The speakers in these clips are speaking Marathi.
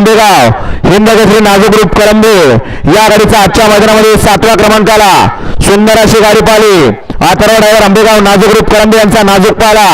आंबेगाव हिंद केसरी नाजूक रूप करंबे या गाडीचा आजच्या मैदानामध्ये सातव्या क्रमांकाला सुंदर अशी गाडी पाहिली. अथर्व ड्रायव्हर आंबेगाव नाजूक रूप करंबे यांचा नाजूक पाला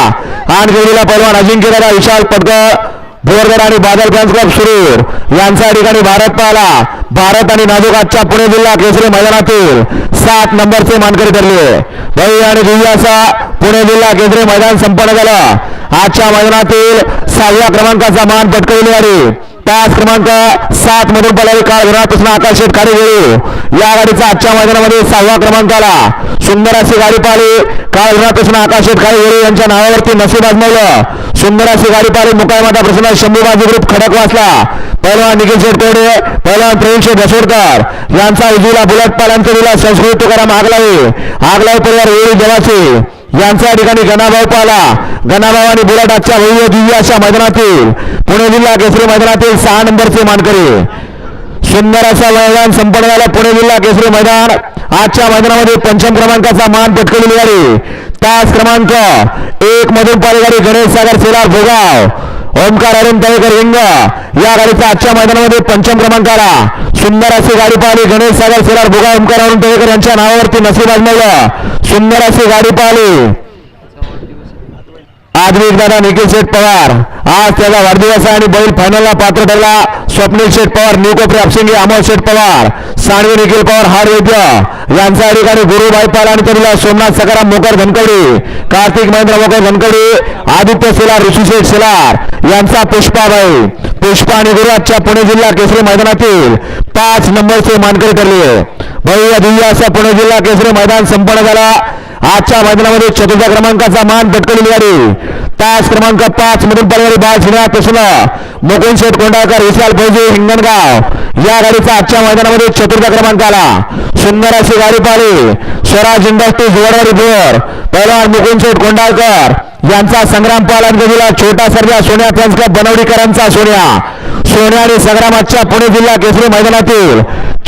आण गेलेला पहिलवान अजिंक्य दादा विशाल पटक बोरगर आणि बादल फॅन्स क्लब सुरूर. यांच्या ठिकाणी भारत पाहला. भारत आणि नाजूक आजच्या पुणे जिल्हा केसरी मैदानातील सात नंबरचे मानकरी ठरले. भाई आणि जिल्ह्याचा पुणे जिल्हा केसरी मैदान संपन्न झालं. आजच्या मैदानातील सहाव्या क्रमांकाचा मान पटकवली गाडी. पाच क्रमांक सात मधून पलावी काळ घरापासून आकाश शेठ खाली गेली या गाडीचा आजच्या मैदानामध्ये सहाव्या क्रमांकाला सुंदर अशी गाडी पाहिली काळ घरापासून आकाश शेठ खाली गेली यांच्या नावावरती नशीब आजमावलं. सुंदर अशी गाडी पाहिली मुकायमाता प्रसन्न शंभूबाजी ग्रुप खडक वाचला. पहिलवान निखिल शेठ कोडे पहिलवान प्रवीण शेठ भसोडकर यांचा उजवीला बुलट पालांचा दिला. संस्कृत तुकाराम आगलावी आगलावी परिवार वेळी जवाची यांच्या ठिकाणी गणाभाऊ पाला. गणाभाऊ आणि बुलट आजच्या भव्य दिव्य अशा मैदानातील पुणे जिल्हा केसरी मैदानातील सहा नंबरचे मानकरी. सुंदर असा मैदान संपन्न झाला पुणे जिल्हा केसरी मैदान. आजच्या मैदानामध्ये पंचम क्रमांकाचा मान पटकवलेली गाडी. तास क्रमांक एक मधून पाली गाडी गणेश सागर सेला भोगाव. ओमकार अरुण तळेकर हिंग. या गाडीचा आजच्या मैदानामध्ये पंचम क्रमांकाला. सुंदर अशी गाडी पाहिली. गणेश सागर सिरार भुगा ओमकार अरुण तळेकर यांच्या नावावरती नसीब आजमावलं. सुंदर अशी गाडी पाहिली. आज दादा निखिल शेठ पवार. आज त्याचा वाढदिवस आहे आणि बैल फायनलला पात्र ठरला. स्वप्नील शेठ पवार न्यूकोपरी अपशिंगी अमोल शेठ पवार सानवी निखिल पवार हार वैद्य यांच्या ठिकाणी गुरुभाई पाल आणि त्यांना सोमनाथ सकाराम मोकर धनकवडी कार्तिक महेंद्र मोकर धनकवडी आदित्य शेलार ऋषिशेठ सेलार यांचा पुष्पाबाई पुष्पा आणि गुरु आजच्या पुणे जिल्हा केसरी मैदानातील पाच नंबरचे मानकरी ठरले. भव्य दिव्य असा पुणे जिल्हा केसरी मैदान संपन्न झाला. आजच्या मैदानामध्ये चतुर्थ क्रमांकाचा मान पटकवलेली गाडी. तास क्रमांक पाच मधून पडणारी बाळ श्रीनाथ कृष्ण मुकुंद शेठ कोंडाळकर विशाल फौजी हिंगणगाव. या गाडीचा आजच्या मैदानामध्ये चतुर्थ क्रमांकाला सुंदर अशी गाडी पाहिली. स्वराज इंडस्ट्री वडवाडी बोर पहिलवान मुकुंद शेठ कोंडाळकर यांचा संग्राम पालन दिला छोटा सर्जा सोन्या फॅन्स क्लब बनवडीकरांचा सोन्या. सोन्या आणि संग्राम आजच्या पुणे जिल्हा केसरी मैदानातील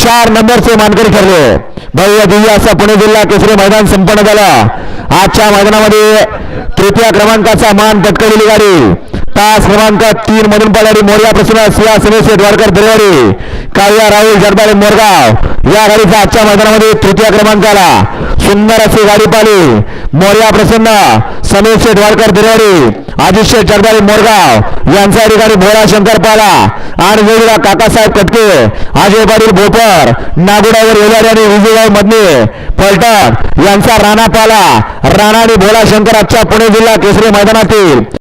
चार नंबरचे मानकरी ठरले. भव्य दिव्य असा पुणे जिल्हा केसरी मैदान संपन्न झालं. आजच्या मैदानामध्ये तृतीय क्रमांकाचा मान पटकवलेली गाडी. तास क्रमांक तीन मधून पडणारी मोर्या प्रसन्न सिया सुरेश द्वारकर दरवाडी काव्या राहुल जगदाळे मोरगाव. या गाडीचा आजच्या मैदानामध्ये तृतीय क्रमांकाला सुंदर अशी गाडी पाहिली मोर्या प्रसन्न समीर शेठ वाडकर दरवाडी आदित्य शेठ मोरगाव. यांचा अधिकारी भोळा शंकर पाला. आणि वेगळा काकासाहेब कटके अजय पाटील भोपर नागुडावर येलारी आणि विजयगाव मधने फलटण. यांचा राणा पाला. राणा आणि भोळा शंकर आजच्या पुणे जिल्हा केसरी मैदानातील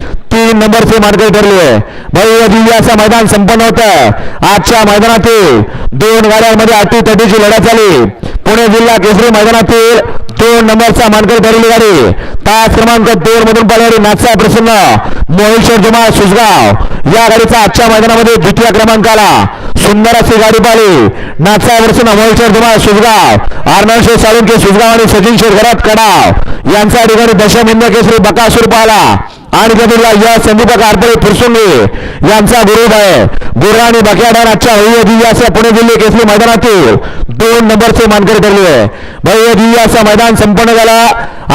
तीन नंबरचे मार्ग ठरले भव्य दिव्य असं मैदान संपन्न होतं आजच्या मैदानातील दोन गाड्यांमध्ये अटी तटीची लढत झाली. पुणे जिल्हा केसरी मैदानातील दोन नंबरचा मानकरी ठरलेली गाडी. तास क्रमांक दोन मधून पडणारी नाचा प्रसन्न मोहेश्वर जुमा सुसगाव या गाडीचा आजच्या मैदानामध्ये द्वितीय क्रमांकाला सुंदर अशी गाडी पाहिली. नाचा प्रसन्न मोहेश्वर जुमा सुसगाव आर्नव शेठ साळुंके सुसगाव आणि सचिन शेरघरात कडाव. यांचा ठिकाणी दशम हिंद केसरी बकासूर पाहिला. आणि कधीला या संदीप कारपळे फुरसुंगे यांचा विरोध आहे. गुरु आणि बकियाडान आजच्या भव्य पुणे जिल्हे केसली मैदानातील दोन नंबरचे मानकरी ठरले भव्य दिव्य मैदान संपन्न झाला.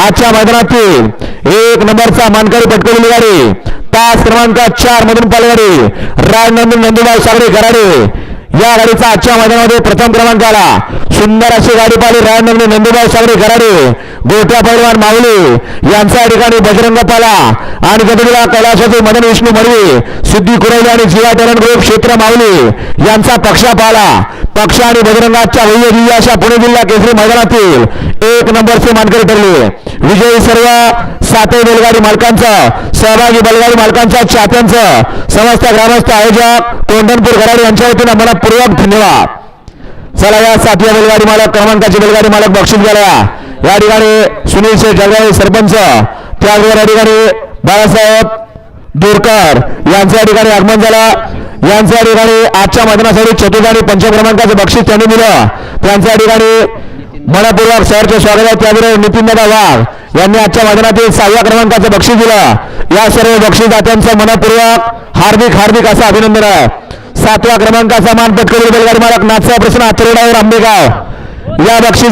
आजच्या मैदानातील एक नंबरचा मानकरी पटकवलेली गाडी. तास क्रमांक चार मधून पालगाडी राजनंदन नंदुबाई सागरे गराडे या गाडीचा आजच्या मैदानामध्ये प्रथम क्रमांकाला सुंदर अशी गाडी पाहिली. रायनंदनी नंदुबाई सागरी गराडे गोट्या पैलवान माऊली. यांच्या ठिकाणी बजरंग पाला आणि गदडीला कैलाशाचे मदन विष्णू मडवी सिद्धी कुरवली आणि जीवा ग्रुप क्षेत्र माऊली यांचा पक्षा पाला पक्ष आणि बजरंगाच्या भव्य अशा पुणे जिल्हा केसरी मैदानातील एक नंबरचे मानकरी ठरले. विजयी सर्व सातही बैलगाडी मालकांचं सहभागी बैलगाडी मालकांच्या चाहत्यांचं समस्त ग्रामस्थ आयोजक तोंडणपूर घराडी यांच्या वतीनं मनपूर्वक धन्यवाद. चला या सातव्या बैलगाडी मालक क्रमांकाचे बैलगाडी मालक बक्षीस गेल्या या. ठिकाणी सुनील शेठ जळगावी सरपंच त्याबरोबर या ठिकाणी बाळासाहेब दोरकर यांच्या या ठिकाणी आगमन झालं. यांच्या या ठिकाणी आजच्या मैदानासाठी चतुर्थ आणि पंचम क्रमांकाचं बक्षीस त्यांनी दिलं. त्यांच्या या ठिकाणी मनपूर्वक सरचे स्वागत आहे. त्याबरोबर नितीनदादा वाघ यांनी आजच्या मैदानातील सहाव्या क्रमांकाचं बक्षीस दिलं. या सर्व बक्षीदात्यांचं मनपूर्वक हार्दिक हार्दिक असं अभिनंदन आहे. सातव्या क्रमांकाचा मान पटकवलेली बैलगाडी मालक नाथसा प्रश्न आतरवडावर आंबेगाव. या बक्षीस